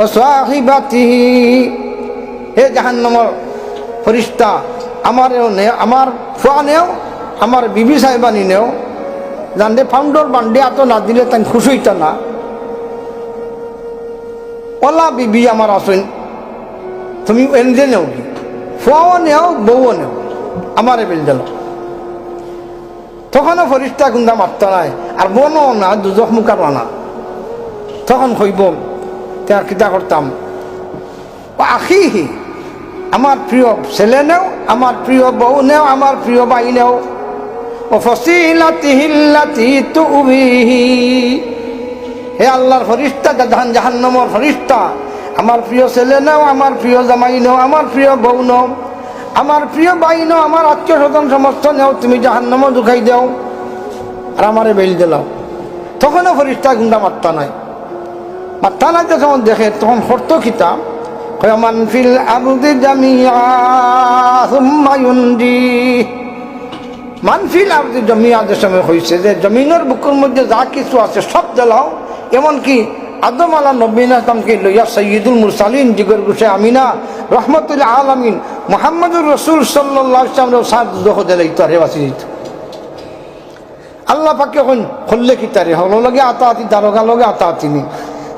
ও সাহিবাতিহি হে জাহান্নামর ফরিস্তা আমারও নে, আমার ফুয়া নেও, আমার বিবি সাহেবানি নেও। জানলে ফাউন্ডর বান্ডে এত না দিলে তাই খুশি হইতা না। ওলা বিবি আমার আসেন তুমি এনজে নেও কি? ফুয়াও নেও, বউও নেও, আমারে বেল দিল। তখনও ফরিস্তা গুন্দা মারত নাই, আর বনো না দুজক মুখার না। তখন কইব তার করতাম? আখিহি আমার প্রিয় ছেলে নেও, আমার প্রিয় বউ নেও, আমার প্রিয় বাই নেও। ও তুবিহি, হে আল্লাহর ফরিস্তা, জাহান, জাহান্নমর ফরিস্তা, আমার প্রিয় ছেলে নেও, আমার প্রিয় জামাই নেও, আমার প্রিয় বউ নেও, আমার প্রিয় বাই নেও, আমার আত্মীয় স্বজন সমস্ত নেও, তুমি জাহান্নমও দুখাই দেও। আর আমারে বেল দিলাও তখনও ফরিস্তা গুন্ডা মাত্তা নাই। মাত্তা নাই যখন দেখে, তখন শর্ত খিতাম মান ফিল জামিয়া মানফিল আরদি জমিয়া যে সময় হয়েছে যে জমিনের বুকের মধ্যে যা কিছু আছে সব জ্বালাও এমনকি আদম আলা নবীন আসলামকে লইয়া সৈয়দুল মুরসালিন, জিগর গুসে আমিনা রহমতুল্লাহ আলমিন, মোহাম্মদুর রসুল সাল্লাহ ইসলামের সাত দুঃখ দিলে ইতারে বাঁচি দিত। আল্লাহ পাকে এখন খুললে কি তারে? হলো লগে আতাহাতি দারোগা লগে আতাহাতি নি।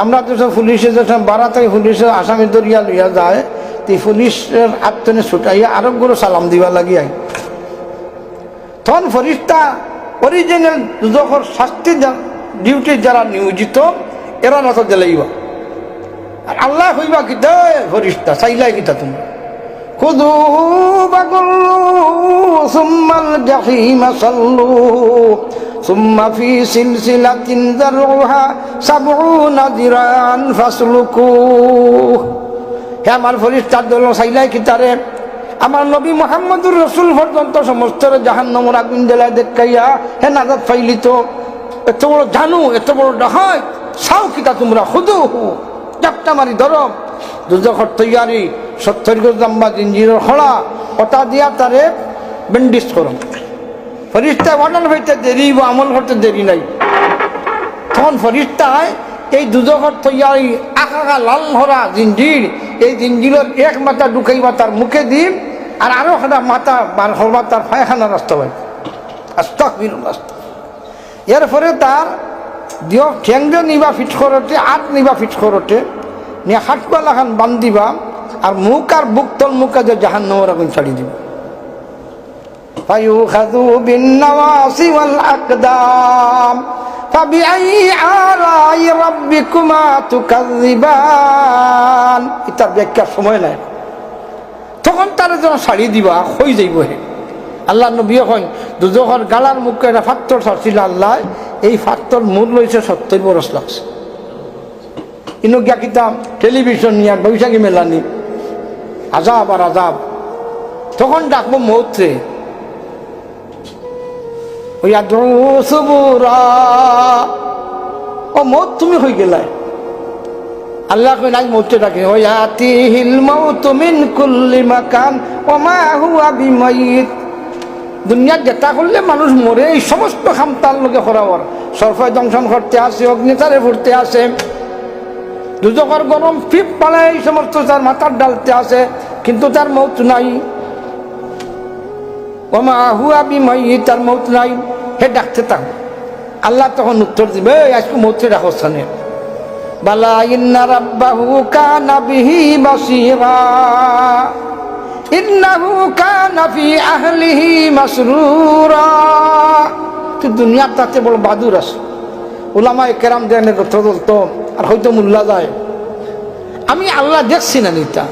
আমরা তো সব পুলিশে যখন বারাতে পুলিশের আসামি দরিয়া লইয়া যায়, তি পুলিশের আত্মনে ছুটাইয়া আরবগুলো সালাম দিবা লাগিয়াই। তখন ফরিস্তা অরিজিনাল যখন শাস্তি ডিউটি যারা নিয়োজিত, এরা নত গেলেইবা আর আল্লাহ হইবা কিতা ফরিস্তা, চাইলাই কিতা তুমি? খুদু বাগল্লু সুম্মাল জাহিমা সাল্লু ثم في سلسلة ذرعها سبعون ذراعا فاسلكوه হে আমার ফরিস্তার দল সাইলাই কিতারে আমার নবী মোহাম্মদুর রসুল পর্যন্ত সমস্ত জাহান নমর আগুন জেলায় দেখাইয়া হে নাজাদ ফাইলি তো এত বড় জানু এত বড় ডাহাই সাও কিতা তোমরা খুদু চাপটা মারি ধরো দুজখর তৈয়ারি সত্তর গজ লম্বা জিঞ্জিরের হড়া ওটা দিয়া তারে বেন্ডিস করো ফরিস্তা অনল হইতে দেরি বা আমল করতে দেরি নাই। তখন ফরিস্তায় এই দুজখর তৈয়ারি আকাকা লাল হরা জিঞ্জির, এই জিঞ্জিরের এক মাথা ঢুকাইবা তার মুখে দিন, আর আরও একটা মাথা বার হবা তার ফায়খানা রাস্তা হয়। আস্তাক বিল এর ফলে তার দিও ঠেংদে নিবা ফিট করতে, আট নিবা ফিট করতে, নিয়ে হাটপালা খান বান্ধিবা, আর মুখ আর বুক তল মুখে যে জাহান নম্বর এখন ছাড়ি দিব। فيؤخذ بالنواصي والأقدام فبأي آلاء ربكما تكذبان এটার ব্যাখ্যার সময় নাই তখন তারা যেন শাড়ি দিবা হয়ে যাইব হে আল্লাহ নবী এখন দুজখর গালার মুখে একটা ফাত্তর ছাড়ছিল আল্লাহ এই ফাত্তর মূল লইছে সত্তর বরস লাগছে ইনো গিয়া কিতাম টেলিভিশন নিয়ে বৈশাখী মেলানি আজাব আর আজাব তখন ডাকবো মৌত্রে ওই সুবুরা ও মৌত তুমি হয়ে গেলাই আল্লাহ কই নাই মৌতে ডাকে। ওই আতিহিল মৌত মিন কুল্লি মাকান ও মা হুয়া বিমাইত। দুনিয়ার যেটা করলে মানুষ মরে, এই সমস্ত খামতার লোকে খরাবর সরফায় দংশন করতে আসে, অগ্নিতারে ফুটতে আসে। দুজকর গরম ফিপ পালে এই সমস্ত তার মাথার ডালতে আসে, কিন্তু তার মৌত নাই। ওমা হুয়া বিময়ী তার মৌত নাই। হে ডাকতে থাক আল্লাহ তখন উত্তর দিবে আজকে মৌতে রাখো স্থানে। বালা দুনিয়ার তাতে বড় বাদুর আছে ওলামায় কেরাম দেন তো আর হয়তো মুল্লা যায়। আমি আল্লাহ দেখছি না নিতা।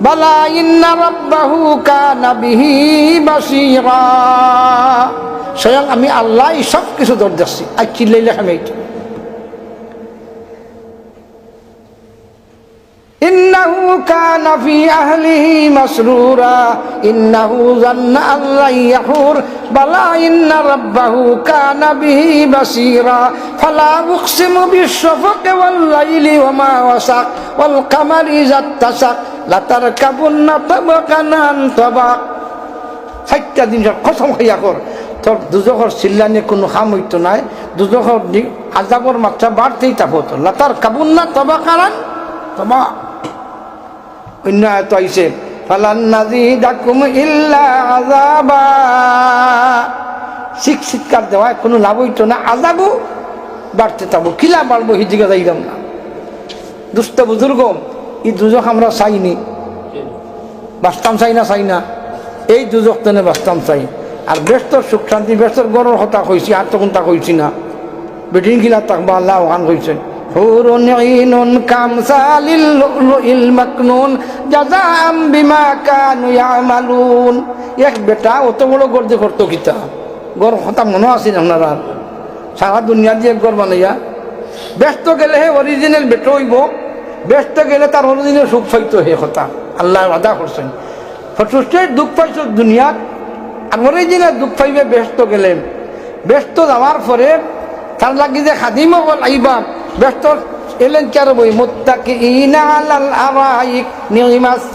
বালা ইন্না রাব্বাহু কানা বাসীরা স্বয়ং আমি আল্লাহ সব কিছু দর দেখছি আর চিল্লাইলে আমি এইটা إنه كان في أهله مسرورا إنه ظن أن لن يحور بلى إن ربه كان به بصيرا فلا أقسم بالشفق والليل وما وسق والقمر إذا اتسق لتركبن طبقا عن طبق চারটা দিন কসম হইয়া কর তোর দুজখর চিল্লানি কোনো খাম হইতো নাই দুজখর আজাবর মাত্রা বাড়তেই তাপ হতো লাতার কাবুন না তবা কারান তবা। অন্য এত আইসে শিখ শিক্ষার দেওয়ায় কোনো লাভ হইতো না আজাবো বাড়তে তাবো কিলা বাড়বো হিদিকে যাইলাম না। দুষ্ট বুজুর্গ, এই দুজক আমরা চাইনি। বাস্তাম চাই না চাই না। এই দুজক তেনে বাস্তাম চাই। আর ব্যস্ত, সুখ শান্তি, ব্যস্তর গরর হতা কইছি, আর তখন তা কইছি না। বেটিং গিলা তাক বা আল্লাহ ওখান কইছেন হুরুন, ঈনুন কামসালিল লুলুইল মাকনুন জাযাআম বিমা কানু ইয়ামালুন। এক বেটা, অত বড় গর্দে করতো কিতা? গর হতা মনে আছে না আপনারা সারা দুনিয়া দিয়ে গর বানাইয়া। ব্যস্ত গেলে হে অরিজিনাল বেটো হইব। ব্যস্ত গেলে তার অরিজিনাল সুখ পাইতো হে কথা আল্লাহ আদা করছেন। ফটোস্টেট দুঃখ পাইছ দুনিয়াত। আর অরিজিনাল দুঃখ পাইবে, ব্যস্ত গেলেন। ব্যস্ত যাওয়ার পরে তার লাগি যে খাদিম আইবা ব্যস্ত এলেন চার বই মুত্তাকি আলাল আরাইক নিমাস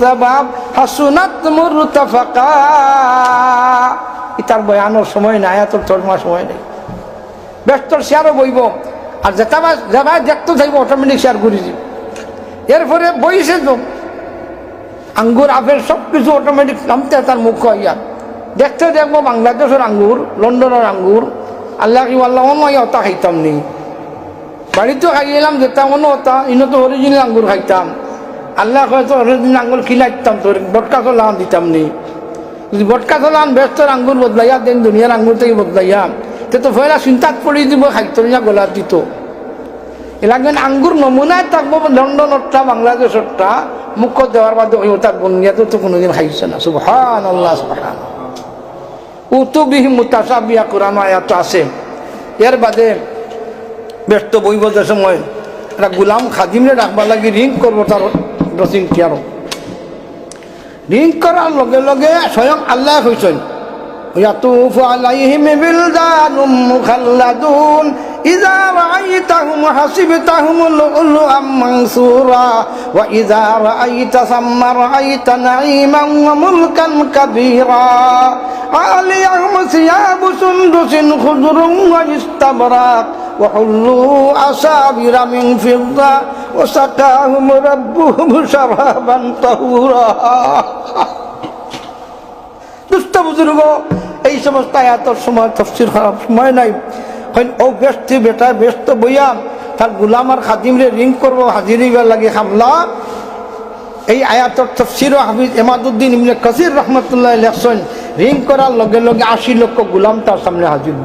হাসুনাত সময় নাই এত তর্মার সময় নেই। ব্যস্তর শেয়ারও বইব আর যেটা যাবা দেখতে থাকব অটোমেটিক শেয়ার করে দিব এরপরে বইছে তো আঙ্গুর আপেল সব কিছু অটোমেটিক নামতে তার মুখ ইয়া দেখতে দেখব বাংলাদেশের আঙ্গুর, লন্ডনের আঙ্গুর। আল্লাহ কি আল্লাহ অতা খাইতাম নি। খাই এলাম, যেতাম অন্য অতা, ইনো তো অরিজিনাল আঙ্গুর খাইতাম। আল্লাহ হয়তো অরিজিনাল আঙ্গুর খিলাইতাম, তোর বটকা চলান দিতাম নি। যদি বটকা চলান ব্যস্তর আঙ্গুর বদলাইয়া, দেন দুনিয়ার আঙ্গুর থেকে বদলাইয়া। তে তো ফয়লা চিন্তাত পড়ি দিব, খাইতো না গলা দিত। এলাকান আঙ্গুর নমুনায় থাকব লন্ডনরটা বাংলাদেশরটা মুখ্য দেওয়ার বাদে ওই তার বনিয়াতে তো কোনোদিন খাইছে না। সুবহান আল্লাহ সুবহান উতুবিহি মুতাসাবিয়া কোরআন আয়াত আছে। এর বাদে ব্যস্ত বইব যে সময় এটা গুলাম খাদিমরে রাখবার লাগি রিং করব তার ড্রেসিং চেয়ারও। রিং করার লগে লগে স্বয়ং আল্লাহ হয়েছেন ইয়াতুফু আলাইহিম বিলদানুম মুখাল্লাদুন। إذا رأيتهم حسبتهم لؤلؤا منصورا وإذا رأيت ثم رأيت نعيما وملكا كبيرا عاليهم ثياب سندس خضر واستبرق وحلوا أسابر من فضة وسقاهم ربهم شرابا طهورا দুষ্ট বুজুর্গ এই সমস্ত আয়াতর সময় তফসির খারাপ সময় নাই হয় ও ব্যস্ত বেটা ব্যস্ত বইয়া তার গুলাম আর খাদিমরে রিং করব হাজিরিবার লাগে হামলা। এই আয়াতর তফসির হাফিজ এমাদুদ্দিন ইমনে কসির রহমতুল্লাহ লেখছেন, রিং করার লগে লগে আশি লক্ষ গুলাম তার সামনে হাজির